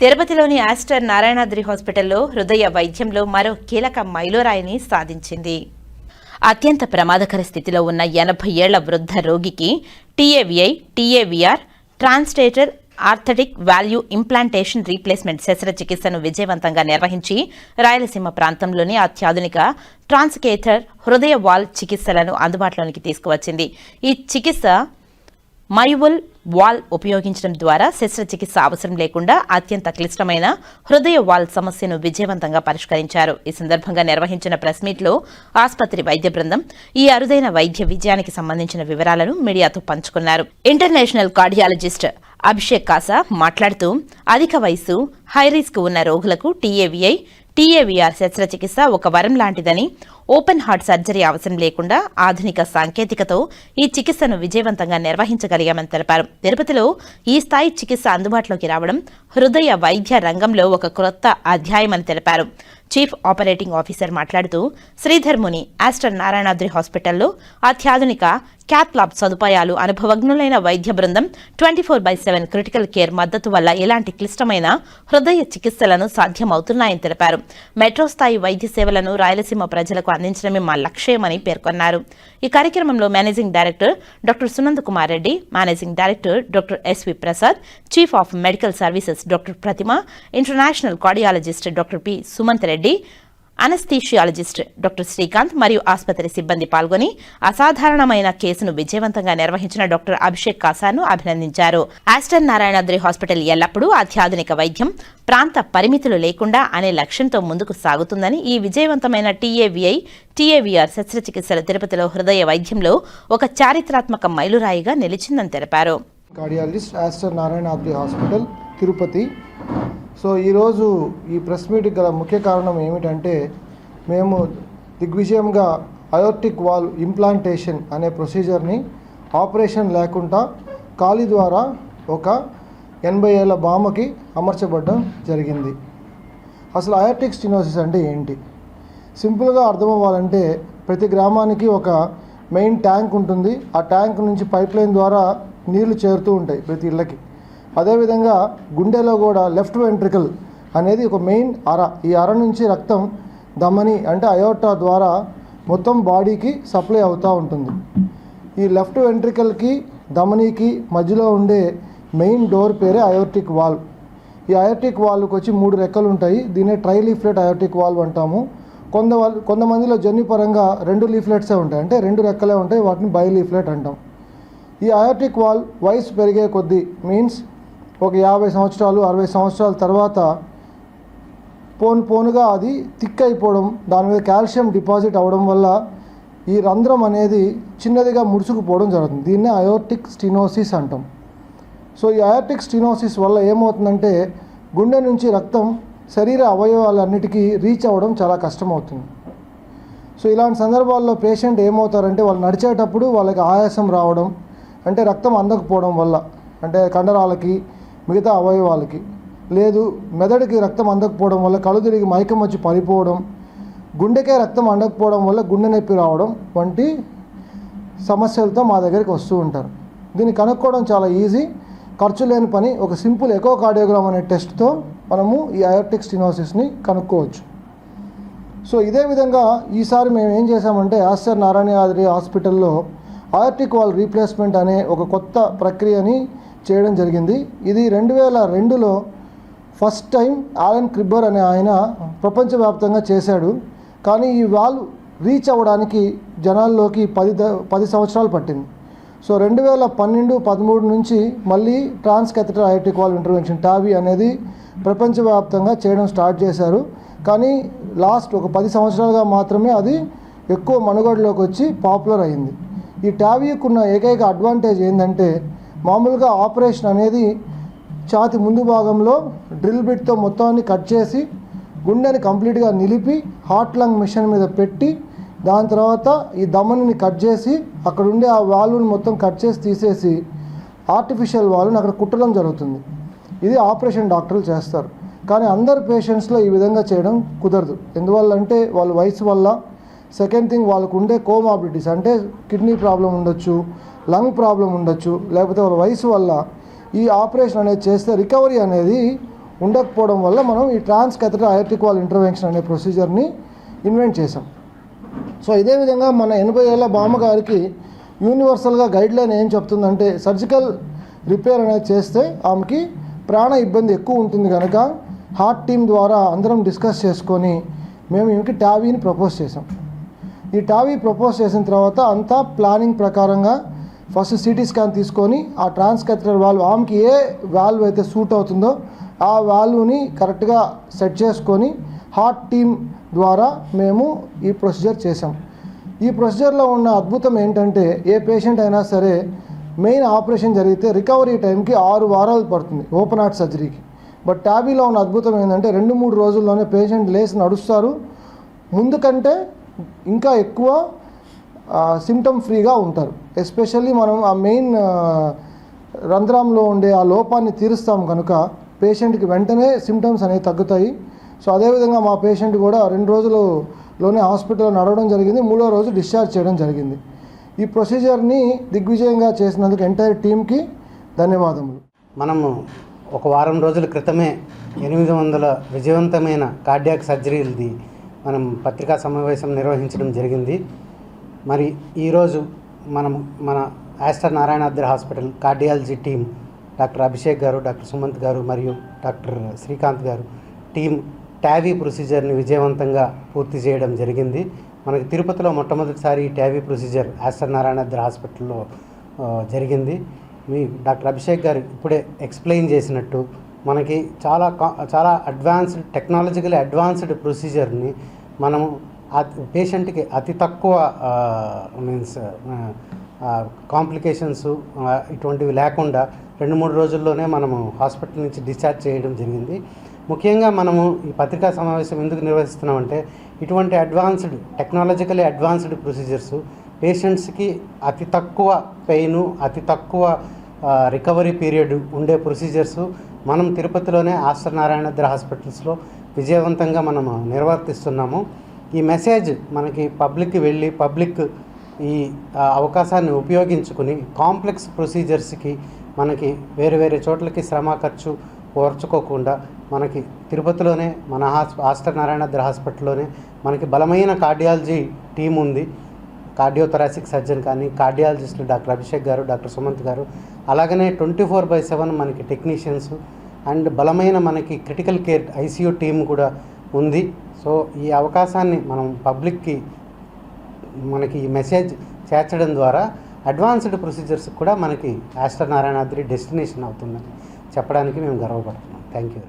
తిరుపతిలోని ఆస్టర్ నారాయణాద్రి హాస్పిటల్లో హృదయ వైద్యంలో మరో కీలక మైలురాయిని సాధించింది. అత్యంత ప్రమాదకర స్థితిలో ఉన్న ఎనభై ఏళ్ళ వృద్ధ రోగికి TAVI TAVR transcatheter aortic valve implantation replacement శస్త్రచికిత్సను విజయవంతంగా నిర్వహించి రాయలసీమ ప్రాంతంలోని అత్యాధునిక ట్రాన్స్కేథర్ హృదయ వాల్ చికిత్సలను అందుబాటులోనికి తీసుకువచ్చింది. ఈ చికిత్స మైవుల్ వాల్ ఉపయోగించడం ద్వారా శస్త్రచికిత్స అవసరం లేకుండా అత్యంత క్లిష్టమైన హృదయ వాల్ సమస్యను విజయవంతంగా పరిష్కరించారు. ఈ సందర్భంగా నిర్వహించిన ప్రెస్ మీట్లో ఆసుపత్రి వైద్య బృందం ఈ అరుదైన వైద్య విజయానికి సంబంధించిన వివరాలను మీడియాతో పంచుకున్నారు. ఇంటర్నేషనల్ కార్డియాలజిస్ట్ అభిషేక్ కాసా మాట్లాడుతూ అధిక వయసు హైరిస్క్ ఉన్న రోగులకు టీఏవీఐ టీఏవీఆర్ శస్త్రచికిత్స ఒక వరం లాంటిదని ఓపెన్ హార్ట్ సర్జరీ అవసరం లేకుండా ఆధునిక సాంకేతికతో ఈ చికిత్సను విజయవంతంగా నిర్వహించగలిగామని తెలిపారు. తిరుపతిలో ఈ స్థాయి చికిత్స అందుబాటులోకి రావడం హృదయ వైద్య రంగంలో ఒక క్రొత్త అధ్యాయమని తెలిపారు. చీఫ్ ఆపరేటింగ్ ఆఫీసర్ మాట్లాడుతూ శ్రీధర్ముని ఆస్టర్ నారాయణాద్రి హాస్పిటల్లో అత్యాధునిక క్యాత్ ల్యాబ్ సదుపాయాలు అనుభవజ్ఞులైన వైద్య బృందం twenty four by seven critical care మద్దతు వల్ల ఎలాంటి క్లిష్టమైన హృదయ చికిత్సలను సాధ్యమవుతున్నాయని తెలిపారు. మెట్రో స్థాయి వైద్య సేవలను రాయలసీమ ప్రజలకు అందించడమే మా లక్ష్యమని పేర్కొన్నారు. ఈ కార్యక్రమంలో managing director doctor Sunand Kumar Reddy managing director doctor S V Prasad chief of medical services doctor Pratima international cardiologist doctor P Sumanth Reddy anaesthesiologist doctor Srikanth మరియు ఆసుపత్రి సిబ్బంది పాల్గొని అసాధారణమైన కేసును విజయవంతంగా నిర్వహించిన డాక్టర్ అభిషేక్ కాసాను అభినందించారు. ఆస్టర్ నారాయణాద్రి హాస్పిటల్ ఎల్లప్పుడూ అత్యాధునిక వైద్యం ప్రాంత పరిమితులు లేకుండా అనే లక్ష్యంతో ముందుకు సాగుతుందని ఈ విజయవంతమైన టీఏవిఐ టీఏవీఆర్ శస్త్రచికిత్సల తిరుపతిలో హృదయ వైద్యంలో ఒక చారిత్రాత్మక మైలురాయిగా నిలిచిందని తెలిపారు. Cardiologist Aster Narayanadri hospital Tirupati so ఈరోజు ఈ ప్రెస్ మీట్కి గల ముఖ్య కారణం ఏమిటంటే మేము దిగ్విజయంగా అయోర్టిక్ వాల్ ఇంప్లాంటేషన్ అనే ప్రొసీజర్ని ఆపరేషన్ లేకుండా కాలి ద్వారా ఒక ఎనభై ఏళ్ళ బామకి అమర్చబడడం జరిగింది. అసలు అయోర్టిక్ స్టినోసిస్ అంటే ఏంటి? సింపుల్గా అర్థం అవ్వాలంటే ప్రతి గ్రామానికి ఒక మెయిన్ ట్యాంక్ ఉంటుంది. ఆ ట్యాంక్ నుంచి పైప్ లైన్ ద్వారా నీళ్ళు చేరుతూ ఉంటాయి ప్రతి ఇళ్ళకి. అదేవిధంగా గుండెలో కూడా లెఫ్ట్ వెంట్రికల్ అనేది ఒక మెయిన్ అర. ఈ అర నుంచి రక్తం దమని అంటే అయోటా ద్వారా మొత్తం బాడీకి సప్లై అవుతూ ఉంటుంది. ఈ లెఫ్ట్ వెంట్రికల్కి ధమనికి మధ్యలో ఉండే మెయిన్ డోర్ పేరే అయోటిక్ వాల్వ్. ఈ అయోటిక్ వాల్వ్కి వచ్చి మూడు రెక్కలు ఉంటాయి. దీన్నే ట్రై లీఫ్లెట్ అయోటిక్ వాల్వ్ అంటాము. కొంత వాళ్ళు కొంతమందిలో జన్యుపరంగా రెండు లీఫ్లెట్సే ఉంటాయి. అంటే రెండు రెక్కలే ఉంటాయి. వాటిని బై లీఫ్లెట్ అంటాం. ఈ అయోటిక్ వాల్ వయసు పెరిగే కొద్దీ మీన్స్ ఒక యాభై సంవత్సరాలు అరవై సంవత్సరాల తర్వాత పోను పోనుగా అది థిక్ అయిపోవడం దాని మీద కాల్షియం డిపాజిట్ అవ్వడం వల్ల ఈ రంధ్రం అనేది చిన్నదిగా ముడుచుకుపోవడం జరుగుతుంది. దీన్నే అయోటిక్ స్టినోసిస్ అంటాం. సో ఈ అయోటిక్ స్టినోసిస్ వల్ల ఏమవుతుందంటే గుండె నుంచి రక్తం శరీర అవయవాలన్నిటికీ రీచ్ అవ్వడం చాలా కష్టమవుతుంది. సో ఇలాంటి సందర్భాల్లో పేషెంట్ ఏమవుతారంటే వాళ్ళు నడిచేటప్పుడు వాళ్ళకి ఆయాసం రావడం అంటే రక్తం అందకపోవడం వల్ల అంటే కండరాలకి మిగతా అవయవాలకి. లేదు మెదడుకి రక్తం అందకపోవడం వల్ల కళ్ళు తిరిగి మైకం వచ్చి పడిపోవడం గుండెకే రక్తం అందకపోవడం వల్ల గుండె నొప్పి రావడం వంటి సమస్యలతో మా దగ్గరికి వస్తూ ఉంటారు. దీన్ని కనుక్కోవడం చాలా ఈజీ. ఖర్చు లేని పని ఒక సింపుల్ ఎకో కార్డియోగ్రామ్ అనే టెస్ట్తో మనము ఈ అయోటిక్ స్టినోసిస్ని కనుక్కోవచ్చు. సో ఇదే విధంగా ఈసారి మేము ఏం చేసామంటే ఆస్టర్ నారాయణాద్రి హాస్పిటల్లో అయోటిక్ వాల్ రీప్లేస్మెంట్ అనే ఒక కొత్త ప్రక్రియని చేయడం జరిగింది. ఇది రెండు వేల రెండులో ఫస్ట్ టైం ఆలన్ క్రిబ్బర్ అనే ఆయన ప్రపంచవ్యాప్తంగా చేశాడు. కానీ ఈ వాల్వ్ రీచ్ అవ్వడానికి జనాల్లోకి పది ద- పది సంవత్సరాలు పట్టింది. సో రెండు వేల పన్నెండు పదమూడు నుంచి మళ్ళీ transcatheter aortic valve intervention TAVI అనేది ప్రపంచవ్యాప్తంగా చేయడం స్టార్ట్ చేశారు. కానీ లాస్ట్ ఒక పది సంవత్సరాలుగా మాత్రమే అది ఎక్కువ మనుగడలోకి వచ్చి పాపులర్ అయింది. ఈ టావీకున్న ఏకైక అడ్వాంటేజ్ ఏంటంటే మామూలుగా ఆపరేషన్ అనేది ఛాతి ముందు భాగంలో డ్రిల్ బిట్తో మొత్తాన్ని కట్ చేసి గుండెని కంప్లీట్గా నిలిపి హార్ట్ లంగ్ మిషన్ మీద పెట్టి దాని తర్వాత ఈ దమనిని కట్ చేసి అక్కడ ఉండే ఆ వాల్వ్ని మొత్తం కట్ చేసి తీసేసి ఆర్టిఫిషియల్ వాల్వ్ని అక్కడ కుట్టడం జరుగుతుంది. ఇది ఆపరేషన్ డాక్టర్లు చేస్తారు. కానీ అందరు పేషెంట్స్లో ఈ విధంగా చేయడం కుదరదు. ఎందువల్ల అంటే వాళ్ళ వయసు వల్ల సెకండ్ థింగ్ వాళ్ళకు ఉండే కోమాబిలిటీస్ అంటే కిడ్నీ ప్రాబ్లం ఉండొచ్చు లంగ్ ప్రాబ్లం ఉండొచ్చు లేకపోతే వాళ్ళ వయసు వల్ల ఈ ఆపరేషన్ అనేది చేస్తే రికవరీ అనేది ఉండకపోవడం వల్ల మనం ఈ transcatheter aortic valve intervention అనే ప్రొసీజర్ని ఇన్వెంట్ చేసాం సో ఇదే విధంగా మన ఎనభై ఏళ్ళ బామ్మగారికి యూనివర్సల్గా గైడ్ లైన్ ఏం చెప్తుందంటే సర్జికల్ రిపేర్ అనేది చేస్తే ఆమెకి ప్రాణ ఇబ్బంది ఎక్కువ ఉంటుంది కనుక హార్ట్ టీమ్ ద్వారా అందరం డిస్కస్ చేసుకొని మేము ఈమెకి టావీని ప్రపోజ్ చేసాం ఈ టావీ ప్రపోజ్ చేసిన తర్వాత అంతా ప్లానింగ్ ప్రకారంగా ఫస్ట్ సిటీ స్కాన్ తీసుకొని ఆ ట్రాన్స్కెథరల్ వాల్వ్ ఆమెకి ఏ వాల్వ్ అయితే సూట్ అవుతుందో ఆ వాల్వ్ని కరెక్ట్గా సెట్ చేసుకొని హార్ట్ టీమ్ ద్వారా మేము ఈ ప్రొసీజర్ చేసాం ఈ ప్రొసీజర్లో ఉన్న అద్భుతం ఏంటంటే ఏ పేషెంట్ అయినా సరే మెయిన్ ఆపరేషన్ జరిగితే రికవరీ టైంకి ఆరు వారాలు పడుతుంది ఓపెన్ హార్ట్ సర్జరీకి. బట్ టాబీలో ఉన్న అద్భుతం ఏంటంటే రెండు మూడు రోజుల్లోనే పేషెంట్ లేచి నడుస్తారు. ముందు కంటే ఇంకా ఎక్కువ సిమ్టమ్ ఫ్రీగా ఉంటారు. ఎస్పెషల్లీ మనం ఆ మెయిన్ రంధ్రంలో ఉండే ఆ లోపాన్ని తీరుస్తాం కనుక పేషెంట్కి వెంటనే సిమ్టమ్స్ అనేవి తగ్గుతాయి. సో అదేవిధంగా మా పేషెంట్ కూడా రెండు రోజులలోనే హాస్పిటల్లో నడవడం జరిగింది. మూడో రోజు డిశ్చార్జ్ చేయడం జరిగింది. ఈ ప్రొసీజర్ని దిగ్విజయంగా చేసినందుకు ఎంటైర్ టీంకి ధన్యవాదములు. మనము ఒక వారం రోజుల క్రితమే ఎనిమిది వందల విజయవంతమైన కార్డియాక్ సర్జరీలది మనం పత్రికా సమావేశం నిర్వహించడం జరిగింది. మరి ఈరోజు మనం మన Aster Narayanadri hospital cardiology team doctor Abhishek గారు డాక్టర్ సుమంత్ గారు మరియు డాక్టర్ శ్రీకాంత్ గారు టీం ట్యావీ ప్రొసీజర్ని విజయవంతంగా పూర్తి చేయడం జరిగింది. మనకి తిరుపతిలో మొట్టమొదటిసారి ట్యావీ ప్రొసీజర్ ఆస్టర్ నారాయణాద్రి హాస్పిటల్లో జరిగింది. మీ డాక్టర్ అభిషేక్ గారు ఇప్పుడే ఎక్స్ప్లెయిన్ చేసినట్టు మనకి చాలా కా- చాలా అడ్వాన్స్డ్ టెక్నాలజికల్ అడ్వాన్స్డ్ ప్రొసీజర్ని మనము పేషెంట్కి అతి తక్కువ మీన్స్ కాంప్లికేషన్స్ ఇటువంటివి లేకుండా రెండు మూడు రోజుల్లోనే మనము హాస్పిటల్ నుంచి డిశ్చార్జ్ చేయడం జరిగింది. ముఖ్యంగా మనము ఈ పత్రికా సమావేశం ఎందుకు నిర్వహిస్తున్నామంటే ఇటువంటి అడ్వాన్స్డ్ టెక్నాలజికలీ అడ్వాన్స్డ్ ప్రొసీజర్స్ పేషెంట్స్కి అతి తక్కువ పెయిన్ అతి తక్కువ రికవరీ పీరియడ్ ఉండే ప్రొసీజర్స్ మనం తిరుపతిలోనే ఆస్టర్ నారాయణద్ర హాస్పిటల్స్లో విజయవంతంగా మనం నిర్వర్తిస్తున్నాము. ఈ మెసేజ్ మనకి పబ్లిక్కి వెళ్ళి పబ్లిక్ ఈ అవకాశాన్ని ఉపయోగించుకుని కాంప్లెక్స్ ప్రొసీజర్స్కి మనకి వేరే వేరే చోట్లకి శ్రమ ఖర్చు ఓర్చుకోకుండా మనకి తిరుపతిలోనే మన హాస్ ఆస్టర్ నారాయణద్ర హాస్పిటల్లోనే మనకి బలమైన కార్డియాలజీ టీం ఉంది కార్డియోథరాసిక్ సర్జన్ కానీ కార్డియాలజిస్టులు డాక్టర్ అభిషేక్ గారు డాక్టర్ సుమంత్ గారు అలాగనే ట్వంటీ ఫోర్ బై సెవెన్ మనకి టెక్నీషియన్స్ అండ్ బలమైన మనకి క్రిటికల్ కేర్ ఐసీయూ టీం కూడా ఉంది. సో ఈ అవకాశాన్ని మనం పబ్లిక్కి మనకి ఈ మెసేజ్ చేర్చడం ద్వారా అడ్వాన్స్డ్ ప్రొసీజర్స్ కూడా మనకి ఆస్టర్ నారాయణాద్రి డెస్టినేషన్ అవుతుందని చెప్పడానికి మేము గర్వపడుతున్నాం. Thank you.